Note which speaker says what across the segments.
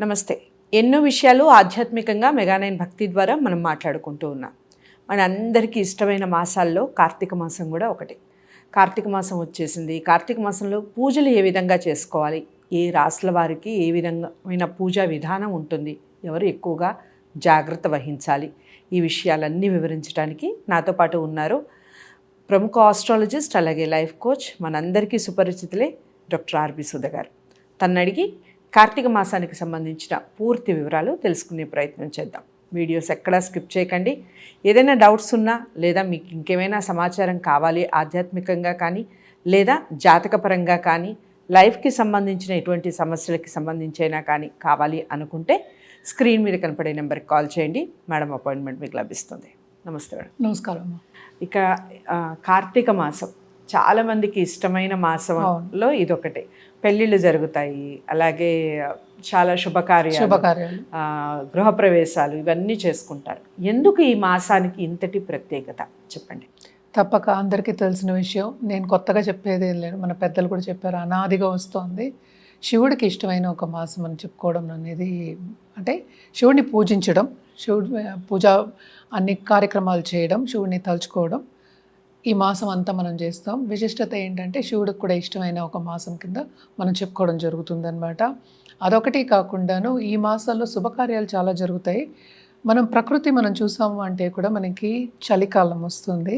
Speaker 1: నమస్తే. ఎన్నో విషయాలు ఆధ్యాత్మికంగా మెగానైన్ భక్తి ద్వారా మనం మాట్లాడుకుంటూ ఉన్నాం. మన అందరికీ ఇష్టమైన మాసాల్లో కార్తీక మాసం కూడా ఒకటి. కార్తీక మాసం వచ్చేసింది. కార్తీక మాసంలో పూజలు ఏ విధంగా చేసుకోవాలి? ఏ రాసుల వారికి ఏ విధమైన పూజా విధానం ఉంటుంది? ఎవరు ఎక్కువగా జాగ్రత్త వహించాలి? ఈ విషయాలన్నీ వివరించడానికి నాతో పాటు ఉన్నారు ప్రముఖ ఆస్ట్రాలజిస్ట్ అలాగే లైఫ్ కోచ్ మనందరికీ సుపరిచితులే డాక్టర్ ఆర్బి సుధ గారు తను అడిగి కార్తీక మాసానికి సంబంధించిన పూర్తి వివరాలు తెలుసుకునే ప్రయత్నం చేద్దాం. వీడియోస్ ఎక్కడా స్కిప్ చేయకండి. ఏదైనా డౌట్స్ ఉన్నా లేదా మీకు ఇంకేమైనా సమాచారం కావాలి ఆధ్యాత్మికంగా కానీ లేదా జాతకపరంగా కానీ లైఫ్కి సంబంధించిన ఎటువంటి సమస్యలకి సంబంధించైనా కానీ కావాలి అనుకుంటే స్క్రీన్ మీద కనపడే నెంబర్కి కాల్ చేయండి. మేడం అపాయింట్మెంట్ మీకు లభిస్తుంది. నమస్తే మేడం.
Speaker 2: నమస్కారం
Speaker 1: ఇక కార్తీక మాసం. చాలా మందికి ఇష్టమైన మాసంలో ఇదొకటే. పెళ్ళిళ్ళు జరుగుతాయి అలాగే చాలా శుభకార్యాలు గృహప్రవేశాలు ఇవన్నీ చేసుకుంటారు. ఎందుకు ఈ మాసానికి ఇంతటి ప్రత్యేకత? చెప్పండి.
Speaker 2: తప్పక అందరికీ తెలిసిన విషయం. నేను కొత్తగా చెప్పేది ఏం లేదు. మన పెద్దలు కూడా చెప్పారు అనాదిగా వస్తోంది. శివుడికి ఇష్టమైన ఒక మాసం అని చెప్పుకోవడం అనేది అంటే శివుడిని పూజించడం శివుడి పూజ అన్ని కార్యక్రమాలు చేయడం శివుడిని తలుచుకోవడం ఈ మాసం అంతా మనం చేస్తాం. విశిష్టత ఏంటంటే శివుడికి కూడా ఇష్టమైన ఒక మాసం కింద మనం చెప్పుకోవడం జరుగుతుందనమాట అదొకటి కాకుండాను ఈ మాసంలో శుభకార్యాలు చాలా జరుగుతాయి. మనం ప్రకృతి మనం చూసాము అంటే కూడా మనకి చలికాలం వస్తుంది.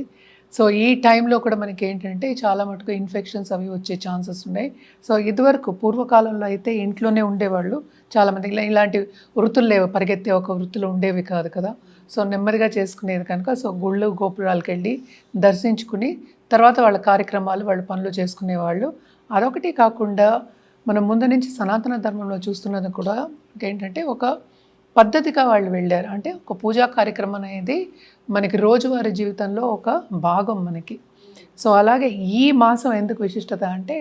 Speaker 2: సో ఈ టైంలో కూడా మనకి ఏంటంటే చాలా మటుకు ఇన్ఫెక్షన్స్ అవి వచ్చే ఛాన్సెస్ ఉన్నాయి. సో ఇదివరకు పూర్వకాలంలో అయితే ఇంట్లోనే ఉండేవాళ్ళు. చాలామంది ఇలా ఇలాంటి వృత్తులు లేవు. పరిగెత్తే ఒక వృత్తులు ఉండేవి కాదు కదా. సో నెమ్మదిగా చేసుకునేది కనుక సో గుళ్ళు గోపురాలకు వెళ్ళి దర్శించుకుని తర్వాత వాళ్ళ కార్యక్రమాలు వాళ్ళ పనులు చేసుకునేవాళ్ళు. అదొకటి కాకుండా మనం ముందు నుంచి సనాతన ధర్మంలో చూస్తున్నది కూడా ఏంటంటే ఒక పద్ధతిగా వాళ్ళు వెళ్ళారు. అంటే ఒక పూజా కార్యక్రమం అనేది మనకి రోజువారీ జీవితంలో ఒక భాగం మనకి. సో అలాగే ఈ మాసం ఎందుకు విశిష్టత అంటే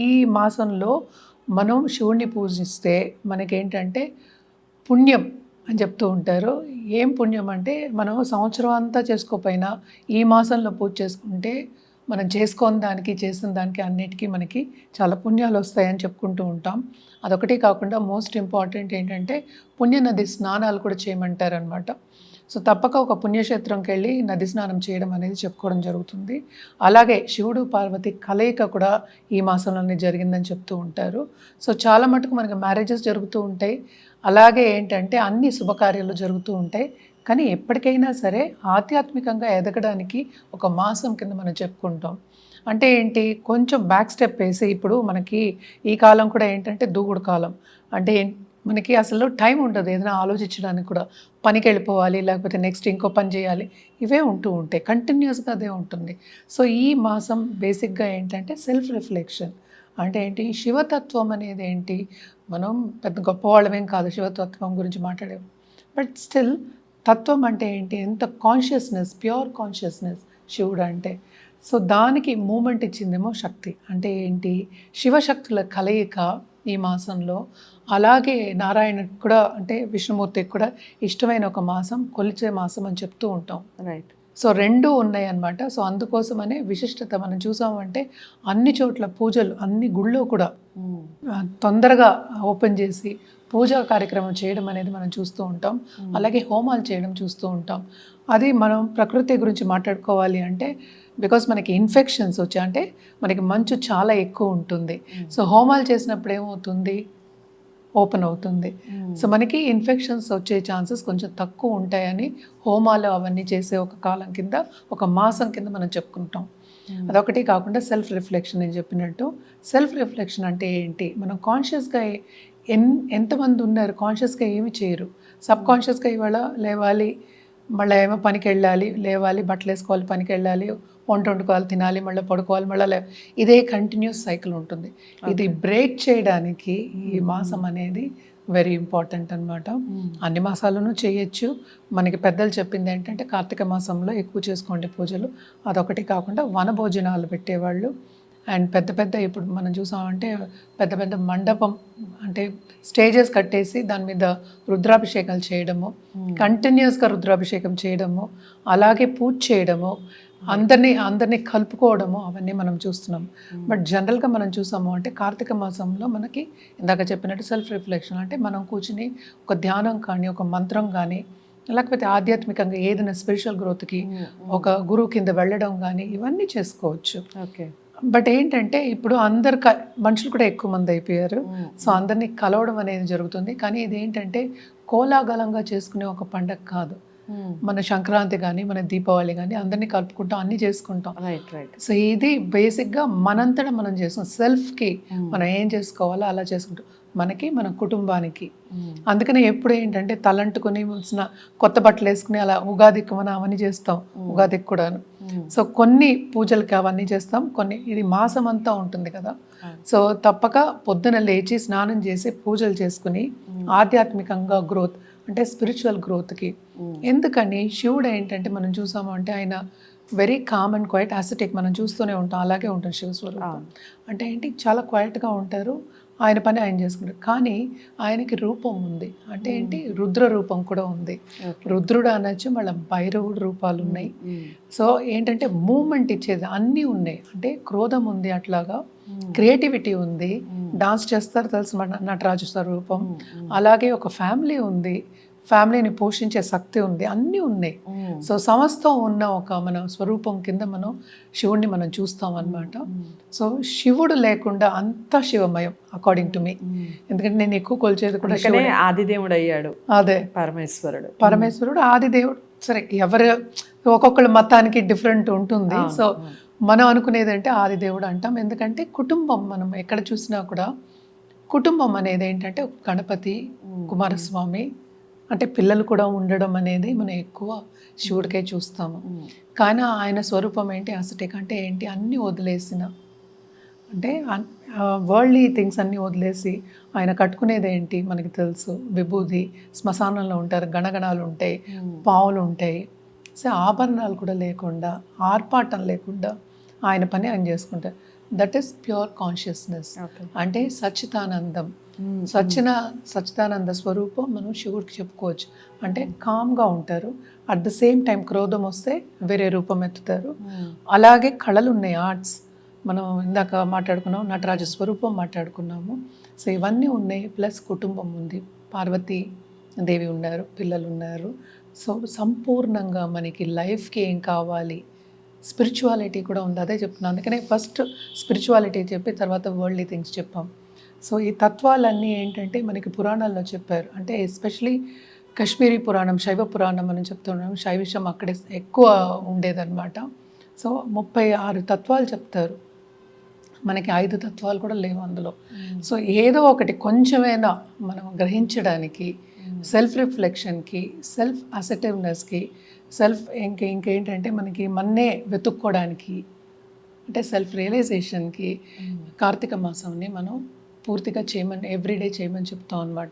Speaker 2: ఈ మాసంలో మనం శివుణ్ణి పూజిస్తే మనకేంటంటే పుణ్యం అని చెప్తూ ఉంటారు. ఏం పుణ్యం అంటే మనం సంవత్సరం అంతా చేసుకోకపోయినా ఈ మాసంలో పూజ చేసుకుంటే మనం చేసుకొని దానికి చేసిన దానికి అన్నిటికీ మనకి చాలా పుణ్యాలు వస్తాయని చెప్పుకుంటూ ఉంటాం. అదొకటి కాకుండా మోస్ట్ ఇంపార్టెంట్ ఏంటంటే పుణ్యనది స్నానాలు కూడా చేయమంటారు అనమాట సో తప్పక ఒక పుణ్యక్షేత్రంకి వెళ్ళి నది స్నానం చేయడం అనేది చెప్పుకోవడం జరుగుతుంది. అలాగే శివుడు పార్వతి కలయిక కూడా ఈ మాసంలోనే జరిగిందని చెప్తూ ఉంటారు. సో చాలా మటుకు మనకి మ్యారేజెస్ జరుగుతూ ఉంటాయి. అలాగే ఏంటంటే అన్ని శుభకార్యాలు జరుగుతూ ఉంటాయి. కానీ ఎప్పటికైనా సరే ఆధ్యాత్మికంగా ఎదగడానికి ఒక మాసం కింద మనం చెప్పుకుంటాం. అంటే ఏంటి? కొంచెం బ్యాక్ స్టెప్ వేసి ఇప్పుడు మనకి ఈ కాలం కూడా ఏంటంటే దూగుడు కాలం. అంటే మనకి అసలు టైం ఉండదు ఏదైనా ఆలోచించడానికి కూడా. పనికి వెళ్ళిపోవాలి లేకపోతే నెక్స్ట్ ఇంకో పని చేయాలి. ఇవే ఉంటూ ఉంటాయి. కంటిన్యూస్గా అదే ఉంటుంది. సో ఈ మాసం బేసిక్గా ఏంటంటే సెల్ఫ్ రిఫ్లెక్షన్ అంటే ఏంటి? శివతత్వం అనేది ఏంటి? మనం పెద్ద గొప్పవాళ్ళమేం కాదు శివతత్వం గురించి మాట్లాడే బట్ స్టిల్ తత్వం అంటే ఏంటి? ఎంత కాన్షియస్నెస్ ప్యూర్ కాన్షియస్నెస్ శివుడు అంటే. సో దానికి మూమెంట్ ఇచ్చిందేమో శక్తి. అంటే ఏంటి? శివశక్తుల కలయిక ఈ మాసంలో. అలాగే నారాయణకి కూడా అంటే విష్ణుమూర్తికి కూడా ఇష్టమైన ఒక మాసం కొలిచే మాసం అని చెప్తూ ఉంటాం.
Speaker 1: రైట్
Speaker 2: సో రెండు ఉన్నాయి అన్నమాట సో అందుకోసమనే విశిష్టత మనం చూసామంటే అన్ని చోట్ల పూజలు అన్ని గుళ్ళో కూడా ఆ, తొందరగా ఓపెన్ చేసి పూజా కార్యక్రమం చేయడం అనేది మనం చూస్తూ ఉంటాం. అలాగే హోమాలు చేయడం చూస్తూ ఉంటాం. అది మనం ప్రకృతి గురించి మాట్లాడుకోవాలి అంటే బికాస్ మనకి ఇన్ఫెక్షన్స్ వచ్చాయి అంటే మనకి మంచు చాలా ఎక్కువ ఉంటుంది. సో హోమాలు చేసినప్పుడు ఏమవుతుంది? ఓపెన్ అవుతుంది. సో మనకి ఇన్ఫెక్షన్స్ వచ్చే ఛాన్సెస్ కొంచెం తక్కువ ఉంటాయని హోమాలు అవన్నీ చేసే ఒక కాలం కింద ఒక మాసం కింద మనం చెప్పుకుంటాం. అదొకటి కాకుండా సెల్ఫ్ రిఫ్లెక్షన్ నేను చెప్పినట్టు. సెల్ఫ్ రిఫ్లెక్షన్ అంటే ఏంటి? మనం కాన్షియస్గా ఎన్ ఎంతమంది ఉన్నారు కాన్షియస్గా ఏమి చేయరు. సబ్ కాన్షియస్గా ఇవాళ లేవాలి మళ్ళీ ఏమో పనికి వెళ్ళాలి లేవాలి బట్టలు వేసుకోవాలి పనికి వెళ్ళాలి వంట వండుకోవాలి తినాలి మళ్ళీ పడుకోవాలి మళ్ళీ లే ఇదే కంటిన్యూస్ సైకిల్ ఉంటుంది. ఇది బ్రేక్ చేయడానికి ఈ మాసం అనేది వెరీ ఇంపార్టెంట్ అన్నమాట. అన్ని మాసాలను చేయొచ్చు. మనకి పెద్దలు చెప్పింది ఏంటంటే కార్తీక మాసంలో ఎక్కువ చేసుకోండి పూజలు. అదొకటి కాకుండా వన భోజనాలు పెట్టేవాళ్ళు. అండ్ పెద్ద పెద్ద ఇప్పుడు మనం చూసామంటే పెద్ద పెద్ద మండపం అంటే స్టేజెస్ కట్టేసి దాని మీద రుద్రాభిషేకాలు చేయడము కంటిన్యూస్గా రుద్రాభిషేకం చేయడము అలాగే పూజ చేయడము అందరినీ అందరినీ కలుపుకోవడము అవన్నీ మనం చూస్తున్నాం. బట్ జనరల్గా మనం చూసాము అంటే కార్తీక మాసంలో మనకి ఇందాక చెప్పినట్టు సెల్ఫ్ రిఫ్లెక్షన్ అంటే మనం కూర్చుని ఒక ధ్యానం కానీ ఒక మంత్రం కానీ లేకపోతే ఆధ్యాత్మికంగా ఏదైనా స్పిరిచువల్ గ్రోత్కి ఒక గురువు కింద వెళ్ళడం కానీ ఇవన్నీ చేసుకోవచ్చు.
Speaker 1: ఓకే
Speaker 2: బట్ ఏంటంటే ఇప్పుడు అందరు క మనుషులు కూడా ఎక్కువ మంది అయిపోయారు. సో అందరినీ కలవడం అనేది జరుగుతుంది. కానీ ఇది ఏంటంటే కోలాహలంగా చేసుకునే ఒక పండగ కాదు. మన సంక్రాంతి కానీ మన దీపావళి కానీ అందరినీ కలుపుకుంటాం అన్నీ చేసుకుంటాం.
Speaker 1: Right right.
Speaker 2: సో ఇది బేసిక్గా మనంతటా మనం చేసుకుంటాం సెల్ఫ్కి మనం ఏం చేసుకోవాలో అలా చేసుకుంటాం. మనకి మన కుటుంబానికి. అందుకనే ఎప్పుడు ఏంటంటే తలంటుకొని కొత్త బట్టలు వేసుకుని అలా ఉగాదికి మనం అవన్నీ చేస్తాం. ఉగాదికి కూడాను. సో కొన్ని పూజలకి అవన్నీ చేస్తాం. కొన్ని ఇది మాసం అంతా ఉంటుంది కదా. సో తప్పక పొద్దున లేచి స్నానం చేసి పూజలు చేసుకుని ఆధ్యాత్మికంగా గ్రోత్ అంటే స్పిరిచువల్ గ్రోత్కి ఎందుకని? శివుడు ఏంటంటే మనం చూసాము అంటే ఆయన very calm and quite ascetic మనం చూస్తూనే ఉంటాం. అలాగే ఉంటుంది శివ స్వరూపం అంటే ఏంటి? చాలా క్వైట్గా ఉంటారు. ఆయన పని ఆయన చేసుకుంటారు కానీ ఆయనకి రూపం ఉంది. అంటే ఏంటి? రుద్ర రూపం కూడా ఉంది. రుద్రుడు అనొచ్చు మళ్ళీ భైరవుడు రూపాలు ఉన్నాయి. సో ఏంటంటే మూమెంట్ ఇచ్చేది అన్నీ ఉన్నాయి. అంటే క్రోధం ఉంది అట్లాగా క్రియేటివిటీ ఉంది. డాన్స్ చేస్తారు తెలుసు మన నటరాజు స్వరూపం. అలాగే ఒక ఫ్యామిలీ ఉంది. ఫ్యామిలీని పోషించే శక్తి ఉంది. అన్నీ ఉన్నాయి. సో సమస్తం ఉన్న ఒక మన స్వరూపం కింద మనం శివుణ్ణి మనం చూస్తాం అన్నమాట సో శివుడు లేకుండా అంతా శివమయం అకార్డింగ్ టు మీ ఎందుకంటే నేను ఎక్కువ కొలిచేది కూడా
Speaker 1: ఆదిదేవుడు అయ్యాడు.
Speaker 2: అదే.
Speaker 1: పరమేశ్వరుడు.
Speaker 2: పరమేశ్వరుడు ఆది దేవుడు సరే ఎవరు ఒక్కొక్కళ్ళ మతానికి డిఫరెంట్ ఉంటుంది. సో మనం అనుకునేది అంటే ఆది దేవుడు అంటాం. ఎందుకంటే కుటుంబం మనం ఎక్కడ చూసినా కూడా కుటుంబం అనేది ఏంటంటే గణపతి కుమారస్వామి అంటే పిల్లలు కూడా ఉండడం అనేది మనం ఎక్కువ శివుడికే చూస్తాము. కానీ ఆయన స్వరూపం ఏంటి అసటిక్ అంటే ఏంటి అన్నీ వదిలేసిన. అంటే వరల్డ్లీ థింగ్స్ అన్నీ వదిలేసి ఆయన కట్టుకునేది ఏంటి మనకి తెలుసు. విభూది శ్మశానంలో ఉంటారు గణగణాలు ఉంటాయి పావులు ఉంటాయి. సో ఆభరణాలు కూడా లేకుండా ఆర్పాటం లేకుండా ఆయన పని ఆయన చేసుకుంటారు. దట్ ఈస్ ప్యూర్ కాన్షియస్నెస్ అంటే సచ్చిదానందం సచ్చిన సచ్చిదానంద స్వరూపం మనం శివుడికి చెప్పుకోవచ్చు. అంటే కామ్గా ఉంటారు. అట్ ద సేమ్ టైం క్రోధం వస్తే వేరే రూపం ఎత్తుతారు. అలాగే కళలు ఉన్నాయి ఆర్ట్స్ మనం ఇందాక మాట్లాడుకున్నాం నటరాజ స్వరూపం మాట్లాడుకున్నాము. సో ఇవన్నీ ఉన్నాయి ప్లస్ కుటుంబం ఉంది. పార్వతీ దేవి ఉన్నారు పిల్లలు ఉన్నారు సో సంపూర్ణంగా మనకి లైఫ్కి ఏం కావాలి? స్పిరిచువాలిటీ కూడా ఉంది. అదే చెప్తున్నాను. అందుకనే ఫస్ట్ స్పిరిచువాలిటీ చెప్పి తర్వాత వరల్డ్లీ థింగ్స్ చెప్పాం. సో ఈ తత్వాలన్నీ ఏంటంటే మనకి పురాణాల్లో చెప్పారు. అంటే ఎస్పెషలీ కాశ్మీరీ పురాణం శైవ పురాణం అని చెప్తున్నాం. శైవిషం అక్కడే ఎక్కువ ఉండేదన్నమాట. సో ముప్పై ఆరు తత్వాలు చెప్తారు. మనకి ఐదు తత్వాలు కూడా లేవు అందులో. సో ఏదో ఒకటి కొంచెమైనా మనం గ్రహించడానికి సెల్ఫ్ రిఫ్లెక్షన్కి సెల్ఫ్ అసెటివ్నెస్కి సెల్ఫ్ ఇంక ఇంకేంటంటే మనకి మన్నే వెతుక్కోవడానికి అంటే సెల్ఫ్ రియలైజేషన్కి కార్తీక మాసంని మనం పూర్తిగా చేయమని ఎవ్రీడే చేయమని చెప్తాం అనమాట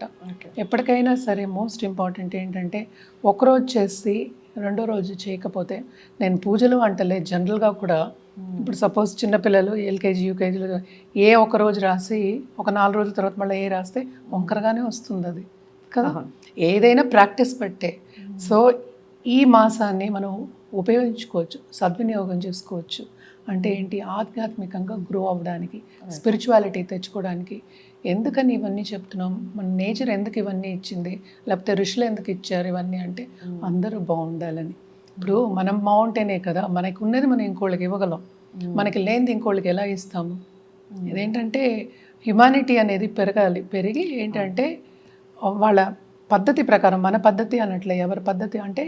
Speaker 2: ఎప్పటికైనా సరే మోస్ట్ ఇంపార్టెంట్ ఏంటంటే ఒకరోజు చేసి రెండో రోజు చేయకపోతే నేను పూజలు అంటలే జనరల్గా కూడా ఇప్పుడు సపోజ్ చిన్నపిల్లలు ఎల్కేజీ యూకేజీలు ఏ ఒక రోజు రాసి ఒక నాలుగు రోజుల తర్వాత మళ్ళీ ఏ రాస్తే వంకరగానే వస్తుంది అది. కదా? ఏదైనా ప్రాక్టీస్ పెట్టే. సో ఈ మాసాన్ని మనం ఉపయోగించుకోవచ్చు సద్వినియోగం చేసుకోవచ్చు. అంటే ఏంటి? ఆధ్యాత్మికంగా గ్రో అవ్వడానికి స్పిరిచువాలిటీ తెచ్చుకోవడానికి ఎందుకని ఇవన్నీ చెప్తున్నాం? మన నేచర్ ఎందుకు ఇవన్నీ ఇచ్చింది? లేకపోతే ఋషులు ఎందుకు ఇచ్చారు ఇవన్నీ అంటే అందరూ బాగుండాలని. ఇప్పుడు మనం బాగుంటేనే కదా మనకు ఉన్నది మనం ఇంకోళ్ళకి ఇవ్వగలం. మనకి లేనిది ఇంకోళ్ళకి ఎలా ఇస్తాము? ఇదేంటంటే హ్యుమానిటీ అనేది పెరగాలి. పెరిగి ఏంటంటే వాళ్ళ పద్ధతి ప్రకారం మన పద్ధతి అనట్లే ఎవరి పద్ధతి అంటే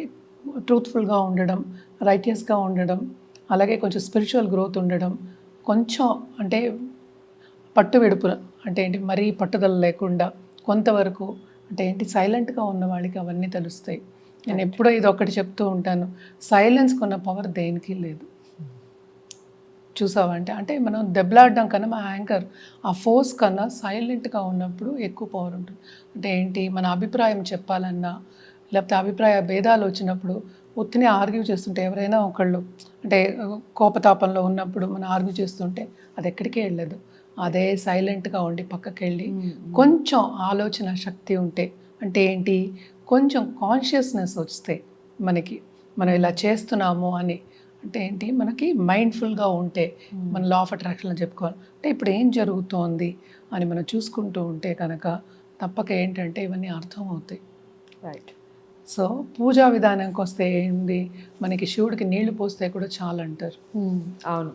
Speaker 2: ట్రూత్ఫుల్గా ఉండడం రైటియస్గా ఉండడం అలాగే కొంచెం స్పిరిచువల్ గ్రోత్ ఉండడం కొంచెం అంటే పట్టు విడుపు అంటే ఏంటి మరీ పట్టుదల లేకుండా కొంతవరకు అంటే ఏంటి సైలెంట్గా ఉన్న వాళ్ళకి అవన్నీ తెలుస్తాయి. నేను ఎప్పుడో ఇది ఒకటి చెప్తూ ఉంటాను సైలెన్స్ కొన్న పవర్ దేనికి లేదు. చూసావా అంటే అంటే మనం దెబ్బలాడడం కన్నా మా యాంకర్ ఆ ఫోర్స్ కన్నా సైలెంట్గా ఉన్నప్పుడు ఎక్కువ పవర్ ఉంటుంది. అంటే ఏంటి మన అభిప్రాయం చెప్పాలన్నా లేకపోతే అభిప్రాయ భేదాలు వచ్చినప్పుడు ఒత్తిని ఆర్గ్యూ చేస్తుంటే ఎవరైనా ఒకళ్ళు అంటే కోపతాపంలో ఉన్నప్పుడు మనం ఆర్గ్యూ చేస్తుంటే అది ఎక్కడికి వెళ్ళదు. అదే సైలెంట్గా ఉండి పక్కకి వెళ్ళి కొంచెం ఆలోచన శక్తి ఉంటే అంటే ఏంటి? కొంచెం కాన్షియస్నెస్ వస్తే మనకి మనం ఇలా చేస్తున్నాము అని అంటే ఏంటి? మనకి మైండ్ఫుల్గా ఉంటే మన లా ఆఫ్ అట్రాక్షన్ చెప్పుకోవాలి. అంటే ఇప్పుడు ఏం జరుగుతోంది అని మనం చూసుకుంటూ ఉంటే కనుక తప్పక ఏంటంటే ఇవన్నీ అర్థం అవుతాయి
Speaker 1: రైట్
Speaker 2: సో పూజా విధానానికి వస్తే ఏంది? మనకి శివుడికి నీళ్ళు పోస్తే కూడా చాలు అంటారు
Speaker 1: అవును.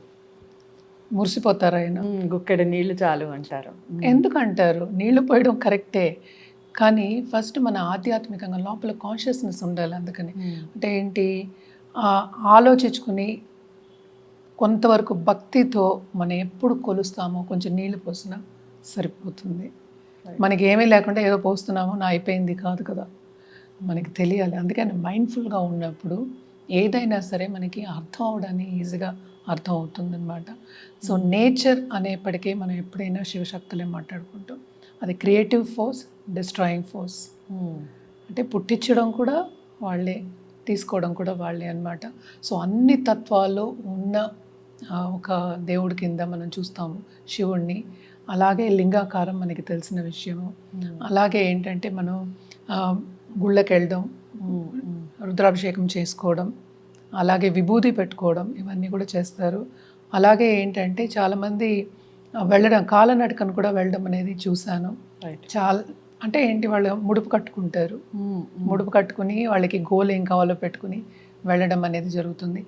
Speaker 2: మురిసిపోతారు ఆయన.
Speaker 1: గుక్కెడు నీళ్ళు చాలు అంటారు.
Speaker 2: ఎందుకు అంటారు నీళ్ళు పోయడం కరెక్టే. కానీ ఫస్ట్ మన ఆధ్యాత్మికంగా లోపల కాన్షియస్నెస్ ఉండాలి అందుకని. అంటే ఏంటి? ఆలోచించుకుని కొంతవరకు భక్తితో మనం ఎప్పుడు కొలుస్తామో కొంచెం నీళ్ళు పోసినా సరిపోతుంది. మనకి ఏమీ లేకుండా ఏదో పోస్తున్నామో నా అయిపోయింది కాదు కదా. మనకి తెలియాలి. అందుకని మైండ్ఫుల్గా ఉన్నప్పుడు ఏదైనా సరే మనకి అర్థం అవడానికి ఈజీగా అర్థం అవుతుంది అనమాట సో నేచర్ అనేప్పటికీ మనం ఎప్పుడైనా శివశక్తులే మాట్లాడుకుంటాం. అది క్రియేటివ్ ఫోర్స్ డిస్ట్రాయింగ్ ఫోర్స్. అంటే పుట్టించడం కూడా వాళ్ళే తీసుకోవడం కూడా వాళ్ళే అన్నమాట. సో అన్ని తత్వాల్లో ఉన్న ఒక దేవుడి కింద మనం చూస్తాము శివుణ్ణి. అలాగే లింగాకారం మనకి తెలిసిన విషయము. అలాగే ఏంటంటే మనం గుళ్ళకి వెళ్ళడం. రుద్రాభిషేకం చేసుకోవడం అలాగే విభూది పెట్టుకోవడం ఇవన్నీ కూడా చేస్తారు. అలాగే ఏంటంటే చాలామంది వెళ్ళడం కాలనడకను కూడా వెళ్ళడం అనేది చూశాను.
Speaker 1: రైట్.
Speaker 2: చాలా అంటే ఏంటి వాళ్ళు ముడుపు కట్టుకుంటారు. ముడుపు కట్టుకుని వాళ్ళకి గోల్ ఏం కావాలో పెట్టుకుని వెళ్ళడం అనేది జరుగుతుంది.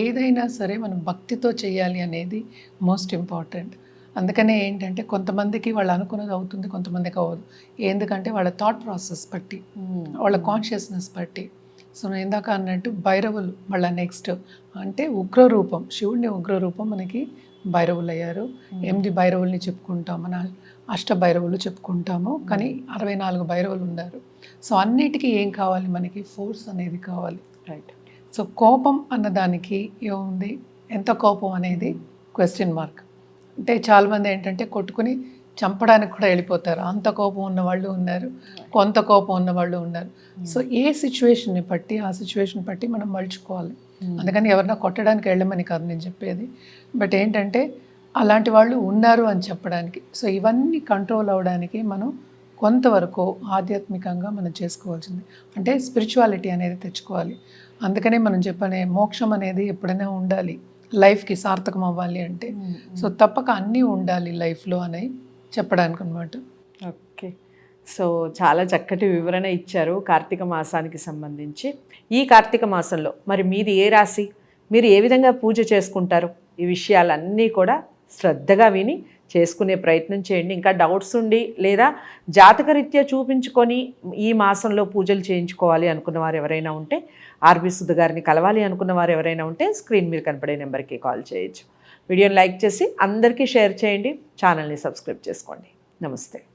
Speaker 2: ఏదైనా సరే మనం భక్తితో చేయాలి అనేది మోస్ట్ ఇంపార్టెంట్. అందుకనే ఏంటంటే కొంతమందికి వాళ్ళు అనుకున్నది అవుతుంది కొంతమందికి అవ్వదు. ఎందుకంటే వాళ్ళ థాట్ ప్రాసెస్ బట్టి. వాళ్ళ కాన్షియస్నెస్ బట్టి. సో నేను ఇందాక అన్నట్టు భైరవులు వాళ్ళ నెక్స్ట్ అంటే ఉగ్రరూపం శివుడిని ఉగ్రరూపం మనకి భైరవులు అయ్యారు. ఎనిమిది భైరవుల్ని చెప్పుకుంటాం మన అష్ట భైరవులు చెప్పుకుంటాము కానీ అరవై నాలుగు భైరవులు ఉన్నారు. సో అన్నిటికీ ఏం కావాలి మనకి? ఫోర్స్ అనేది కావాలి.
Speaker 1: రైట్
Speaker 2: సో కోపం అన్నదానికి ఏముంది? ఎంత కోపం అనేది? క్వశ్చన్ మార్క్ అంటే చాలామంది ఏంటంటే కొట్టుకుని చంపడానికి కూడా వెళ్ళిపోతారు. అంత కోపం ఉన్న వాళ్ళు ఉన్నారు. కొంత కోపం ఉన్న వాళ్ళు ఉన్నారు. సో ఏ సిచ్యువేషన్ని బట్టి ఆ సిచ్యువేషన్ బట్టి మనం మలుచుకోవాలి. అందుకని ఎవరన్నా కొట్టడానికి వెళ్ళమని కాదు నేను చెప్పేది. బట్ ఏంటంటే అలాంటి వాళ్ళు ఉన్నారు అని చెప్పడానికి. సో ఇవన్నీ కంట్రోల్ అవ్వడానికి మనం కొంతవరకు ఆధ్యాత్మికంగా మనం చేసుకోవాల్సింది. అంటే స్పిరిచువాలిటీ అనేది తెచ్చుకోవాలి. అందుకనే మనం చెప్పనే మోక్షం అనేది ఎప్పుడైనా ఉండాలి. లైఫ్కి సార్థకం అవ్వాలి అంటే. సో తప్పక అన్నీ ఉండాలి లైఫ్లో అని చెప్పడానికి అనమాట
Speaker 1: ఓకే. సో చాలా చక్కటి వివరణ ఇచ్చారు కార్తీక మాసానికి సంబంధించి. ఈ కార్తీక మాసంలో మరి మీది ఏ రాశి? మీరు ఏ విధంగా పూజ చేసుకుంటారు? ఈ విషయాలన్నీ కూడా శ్రద్ధగా విని చేసుకునే ప్రయత్నం చేయండి. ఇంకా డౌట్స్ ఉండి లేదా జాతకరీత్యా చూపించుకొని ఈ మాసంలో పూజలు చేయించుకోవాలి అనుకున్న వారు ఎవరైనా ఉంటే ఆర్బీ సుధ గారిని కలవాలి అనుకున్న వారు ఎవరైనా ఉంటే స్క్రీన్ మీద కనపడే నెంబర్కి కాల్ చేయొచ్చు. వీడియోని లైక్ చేసి అందరికీ షేర్ చేయండి. ఛానల్ని సబ్స్క్రైబ్ చేసుకోండి. నమస్తే.